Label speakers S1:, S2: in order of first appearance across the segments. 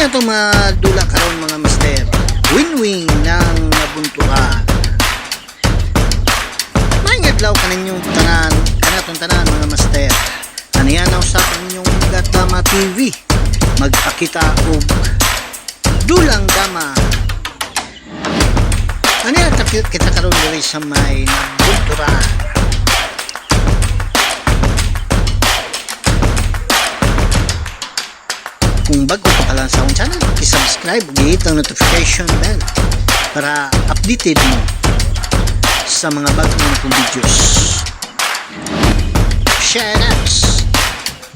S1: Kaya ito madula karon mga master. Win-win ng nabuntuhan. May adlaw ka ninyong tanan, kanatong tanan mga master. Ano yan ang usapan ninyong Gatama TV. Magpakita og dulang dama. Yan tapit kita karon diri sa may nabunturan. Kung bago ka lang sa akong channel, i-subscribe ug i-hit ang notification bell para updated mo sa mga bagong kong videos. Shoutouts!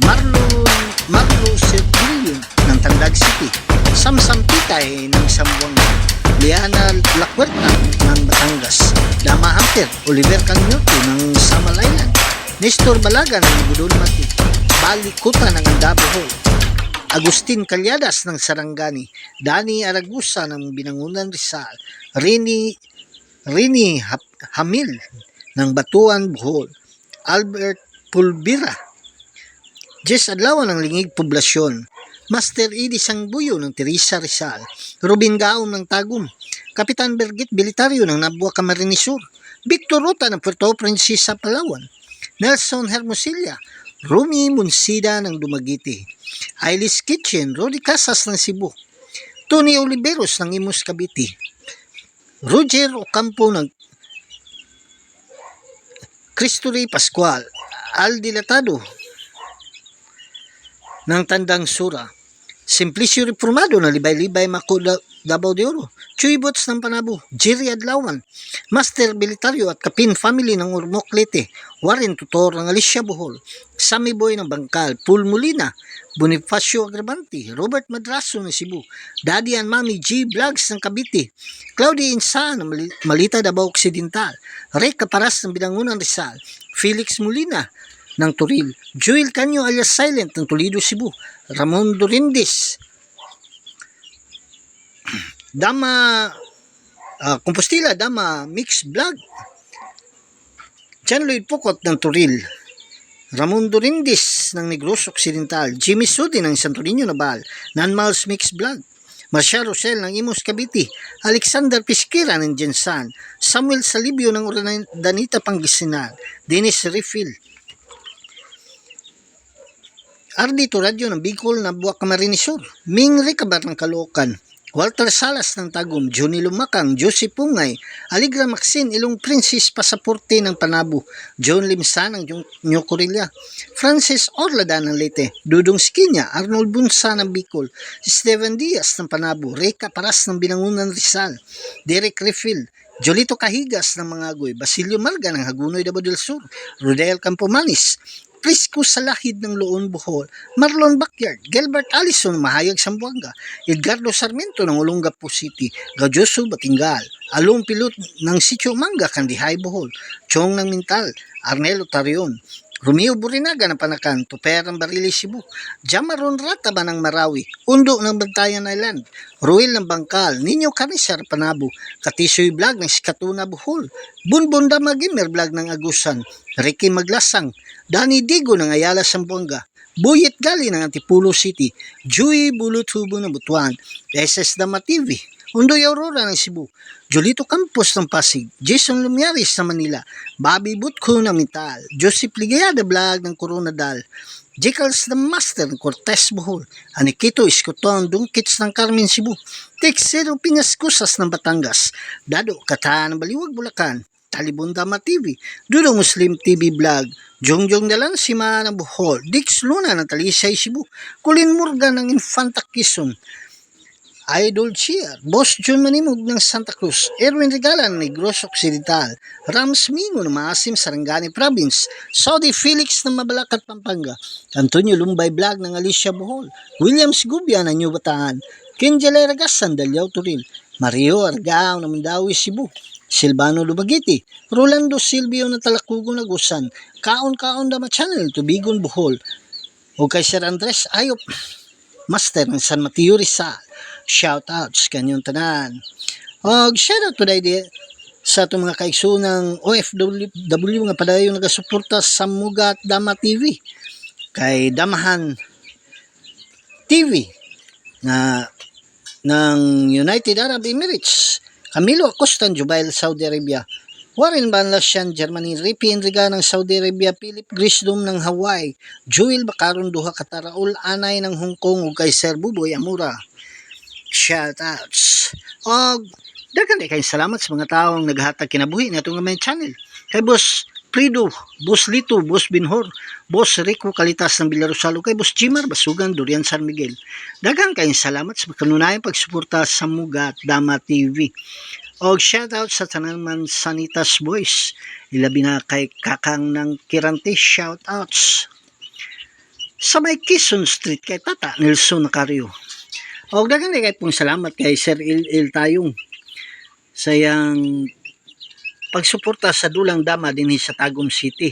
S1: Marlon Marlo Sergilio ng Tandag City, Samsam Pitay ng Sambuanga, Liana Lacuerta ng Batangas, Dama Hunter, Oliver Canyoto ng Samalaylan, Nestor Balaga ng Budol Mati, Bali Kuta ng Andabohol, Agustin Calyadas ng Sarangani, Dani Aragusa ng Binangunan Rizal, Rini Rini Hamil ng Batuan Bohol, Albert Pulbira, Jess Adlawan ng Lingig Poblasyon, Master Edie Sangbuyo ng Teresa Rizal, Robin Gaom ng Tagum, Kapitan Bergit Bilitaryo ng Nabua Camarines Sur, Victor Rota ng Puerto Princesa Palawan, Nelson Hermosilla, Rumi Munsida ng Dumagiti, Ailis Kitchen, Rodi Casas ng Cebu, Tony Oliveros ng Imus Cavite, Roger Ocampo ng Cristo Rey Pascual, Al Dilatado ng Tandang Sura, Simplicio Reformado na Libay-Libay Mako Da- Davao de Oro, Chuy Bots ng Panabo, Jerry Adlawan, Master Bilitario at Kapin Family ng Urmok Leyte, Warren Tutor ng Alicia Bohol, Sammy Boy ng Bangkal, Paul Molina, Bonifacio Agrabanti, Robert Madraso ng Cebu, Daddy and Mami G Vlogs ng Cavite, Claudia Insa ng Mali- Malita Davao Occidental, Ray Caparas ng Binangunan Rizal, Felix Molina ng Turil, Joel Canyo alias Silent ng Toledo, Cebu, Ramon Dorindis, Dama ah, Compostela, Dama Mix Vlog, John Lloyd Pukot ng Turil, Ramon Dorindis ng Negros Occidental, Jimmy Sudi ng Santo Niño Nabal, Nan Miles Mix Vlog, Marcia Rosel ng Imus Cavite, Alexander Pisquera ng Jensan, Samuel Salibio ng Urdanita Pangasinan, Dennis Refill, Ardito Radio ng Bicol na Buwak Camarines Sur, Ming Ricabar ng Caloocan, Walter Salas ng Tagum, Johnny Lumakang, Josie Pungay, Aligra Maxine, Ilong Princess Pasaporte ng Panabo, John Limsa ng New Corilla, Francis Orlada ng Leyte, Dudong Skinya, Arnold Bunsa ng Bicol, Steven Diaz ng Panabo, Reka Paras ng Binangunan Rizal, Derek Refill, Jolito Kahigas ng Mangagoy, Basilio Marga ng Hagunoy Davao del Sur, Rodel Campomanis, Prisco Salahid ng Loon Bohol, Marlon Backyard, Gilbert Allison Mahayag Sambuanga, Edgardo Sarmiento ng Olongapo City, Gaudioso Batingal, Along Pilot ng Sitio Manga, Kandihay Bohol, Chong ng Mintal, Arnelo Tarion, Romeo Burinaga ng Panakan, Tuper ng Barili Cebu, Jamaron Rataba ng Marawi, Undo ng Bantayan Island, Ruel ng Bangkal, Ninyo Carisar Panabo, Katisoy Vlog ng Sikatuna Bohol, Bunbun Damagimer Vlog ng Agusan, Ricky Maglasang, Danny Digo ng Ayala Sambuanga, Buyet Gali ng Antipulo City, Joey Bulutubo ng Butuan, SS Dama TV, Undoy Aurora ng Cebu, Jolito Campos ng Pasig, Jason Lumiaris ng Manila, Bobby Butko ng Mital, Joseph Ligayada Vlog ng Coronadal, Jekals the Master ng Cortez Bohol, Anikito Iskoton Dungkits ng Carmen Cebu, Texero Piñas Kusas ng Batangas, Dado Kataan ng Baliwag Bulacan, Talibon Dama TV, Dudo Muslim TV Vlog, Jongjong Dalan Sima ng Bohol, Dix Luna ng Talisay Cebu, Colin Morgan ng Infanta Quezon, Idol Cheer, Boss John Manimog ng Santa Cruz, Erwin Regala ng Negros Occidental, Rams Mingo ng Maasim, Sarangani Province, Saudi Felix ng Mabalacat, Pampanga, Antonio Lumbay Vlog ng Alicia Bohol, Williams Gubia ng New Bataan, Kenjala Ragas ng Dalyao Turil, Mario Argao ng Mandawi, Cebu, Silvano Lubagiti, Rolando Silvio ng Talakugo Nagusan, Kaon Kaon Dama Channel, Tubigon Bohol, o kay Sir Andres Ayop, Master ng San Mateo Rizal, shoutouts kanyang tanan. Og shoutout today di sa itong mga kaigso ng OFW nga padayon nagasuporta sa Mugat Dama TV kay Damahan TV na ng United Arab Emirates, Camilo Acosta Jubail, Saudi Arabia, Warren Banlasyan, Germany, Ripi Enriga ng Saudi Arabia, Philip Grisdom ng Hawaii, Joel Bacaron Duha Kataraul, Anay ng Hong Kong, ug kay Sir Buboy Amura. Shoutouts. Og daghan kay salamat sa mga taong naghatag kinabuhi na itong channel. Kay Boss Prido, Boss Lito, Boss Binhor, Boss Rico Kalitas ng Bilarosalo, kay Boss Jimar Basugan, Durian San Miguel. Daghan kayong salamat sa kanunayang pagsuporta sa Muga at Dama TV. Og shoutout sa tanan man Sanitas Boys. Ilabi na kay Kakang ng Kirante, shoutouts. Sa may Quezon Street kay Tata Nelson Nacario. Og daghan kay pong salamat kay Sir Il, Il Tayong sayang pagsuporta sa dulang dama dinhi sa Tagum City.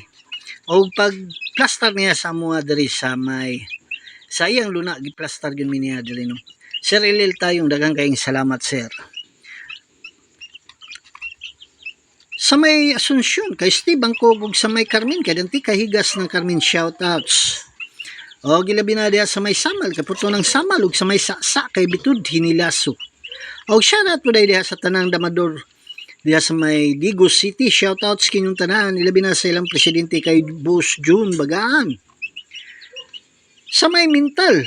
S1: O pag plaster niya sa mga diri sa may sa iyang luna giplaster gyud mi niya diri no. Sir Ilil tayong daghang kayong salamat sir. Sa may Asunsyon, kay Steve Bangkog ug sa may Carmen, kay Danti Kahigas ng Carmen shoutouts. O gilabi na diha sa may Samal, kay puto ng Samal ug sa may Saksa kay Bitud Hinilaso. O shoutout po dahil diha sa tanang damador diha sa may Digos City. Shoutouts kinyong tanan. Ilabi na sa ilang presidente kay Boss June Bagaan. Sa may Mintal,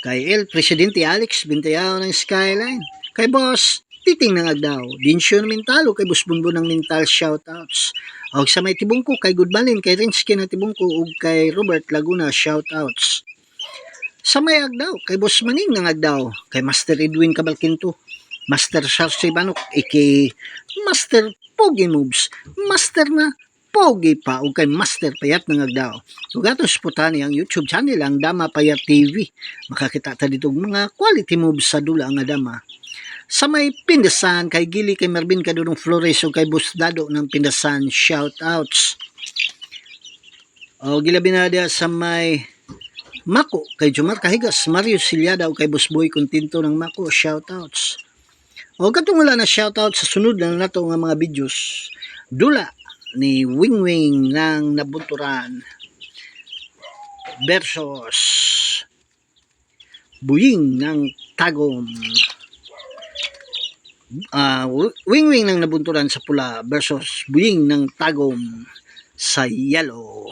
S1: kay El Presidente Alex Bintayao ng Skyline. Kay Boss Titing ng Agdaw. Dinsyo ng Mintalo kay Boss Bunbun ng Mintal. Shoutouts. O sa may Tibungko kay Goodbalin, kay Rinsky ng Tibungko ug kay Robert Laguna. Shoutouts. Sa may Agdaw, kay Boss Maning ng Agdaw, kay Master Edwin Cabalquinto, Master Sarsi Banok, iki Master Pogi Moves, Master na Pogi pa, o kay Master Payat ng Agdaw. Ug ato supportahan ang YouTube channel, ang Dama Payat TV. Makakita ta dito mga quality moves sa dula nga Dama. Sa may Pindasan, kay Gili, kay Mervin Kadurong Flores, o kay Boss Dado ng Pindasan, shoutouts. O gilabi na sa may Mako, kay Jumar Kahigas, Mario Silyada, o kay Boss Boy Continto ng Mako, shoutouts. O katong wala na shoutout sa sunod na nato nga mga videos. Dula ni Wing Wing ng Nabunturan versus Buying ng Tagom. Ah, Wing Wing ng Nabunturan sa pula versus Buying ng Tagom sa yellow.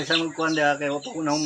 S1: Ay, sa magkuhan di kay wapa ko na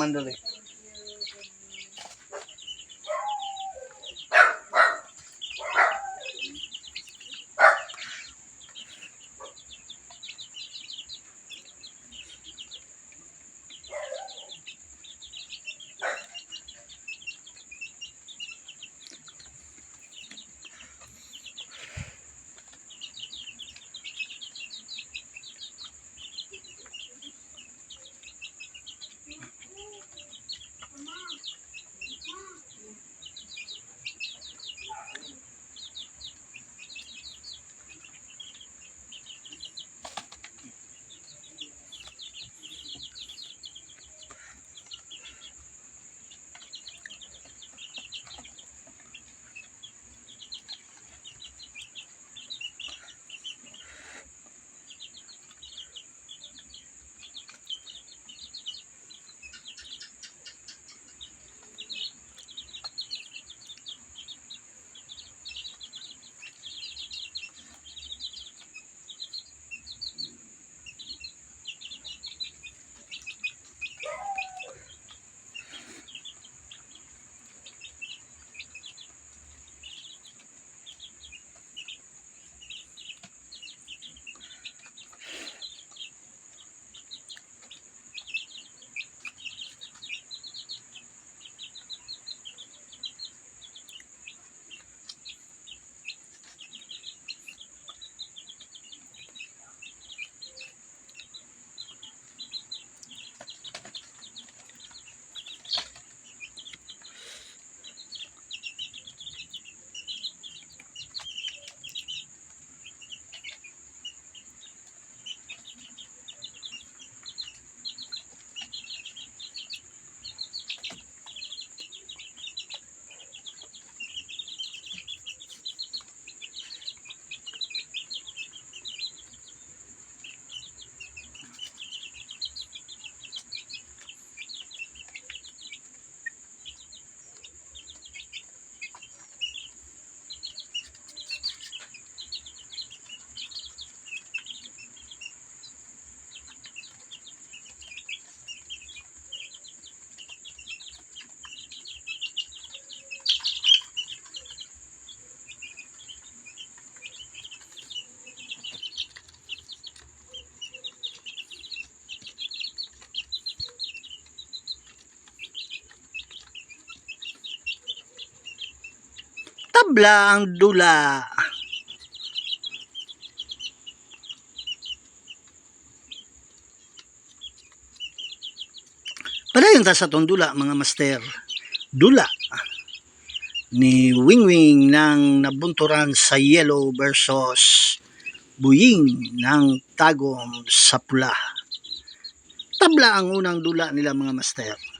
S1: Tabla ang dula. Padayon ta sa tong dula mga master. Dula ni Wingwing ng nabunturan sa yellow versus buying ng tagom sa pula. Tabla ang unang dula nila mga master.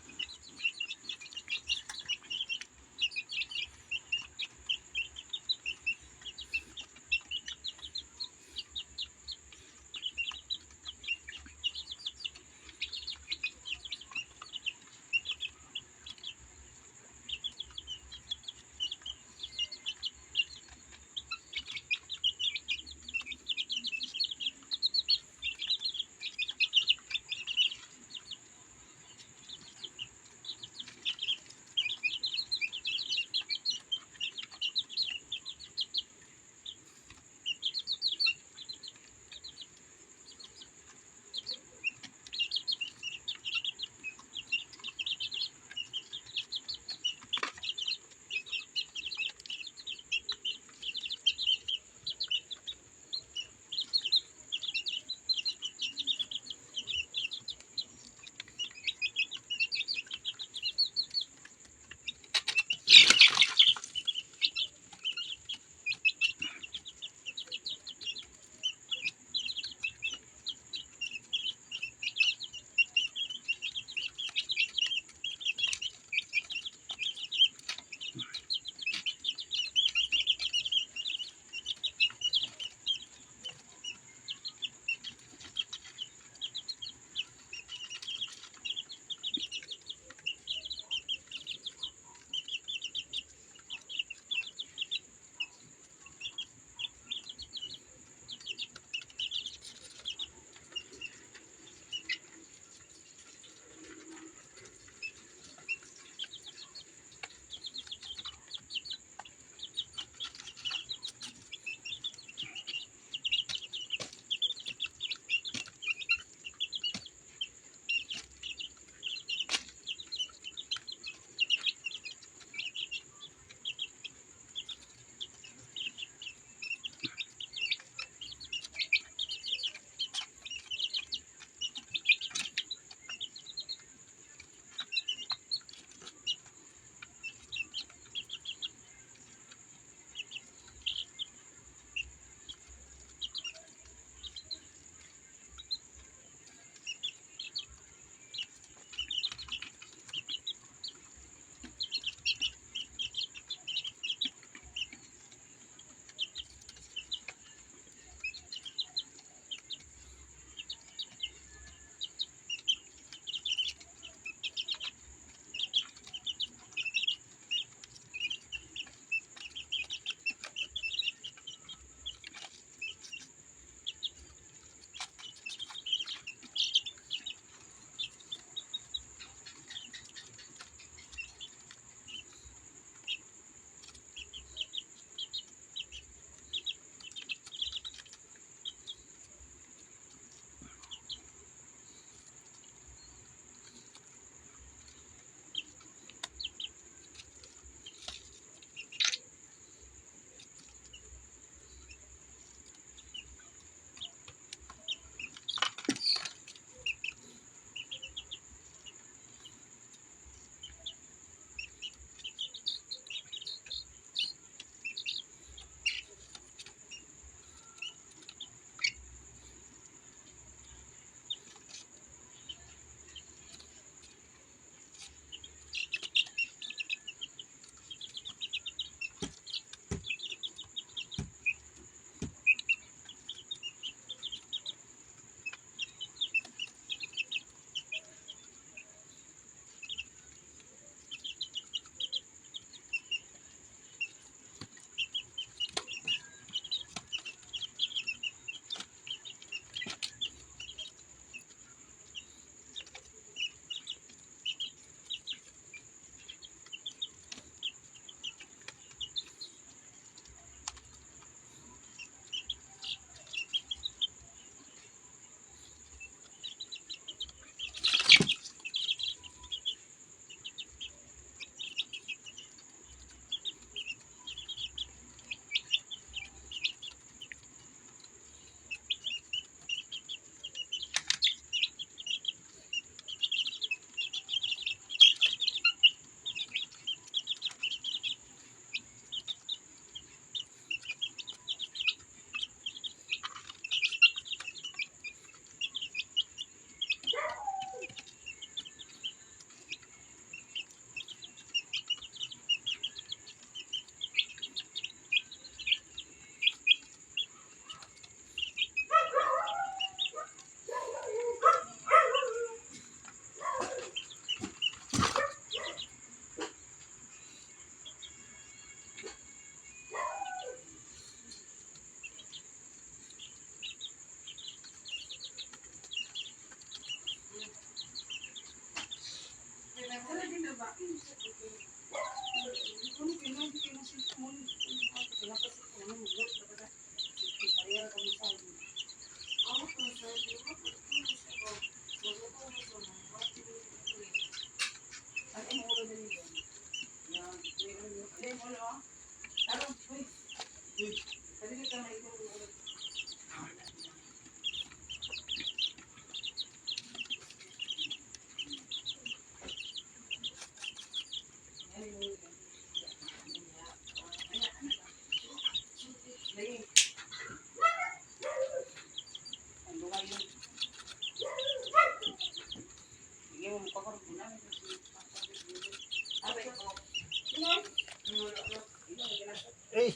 S2: えい。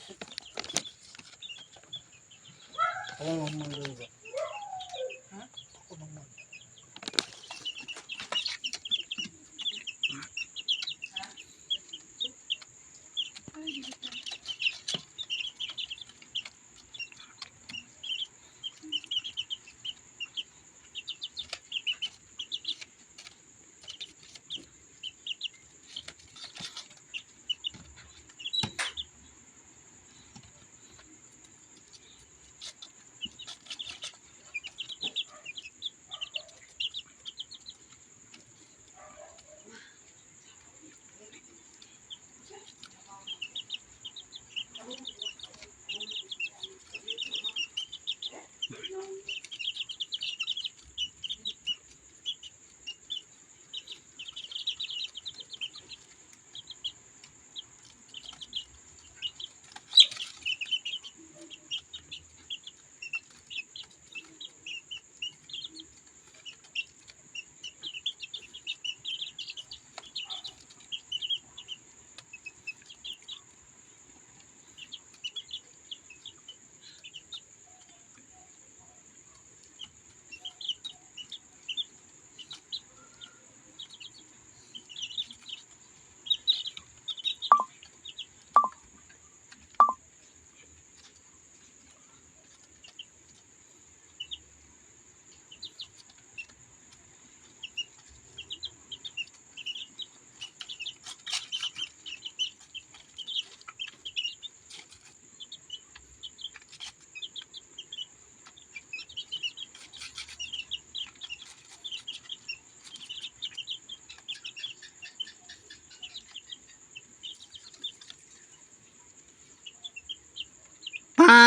S2: このま
S1: ま
S2: どうぞ。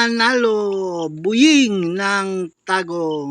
S2: Panalo buying ng tagom.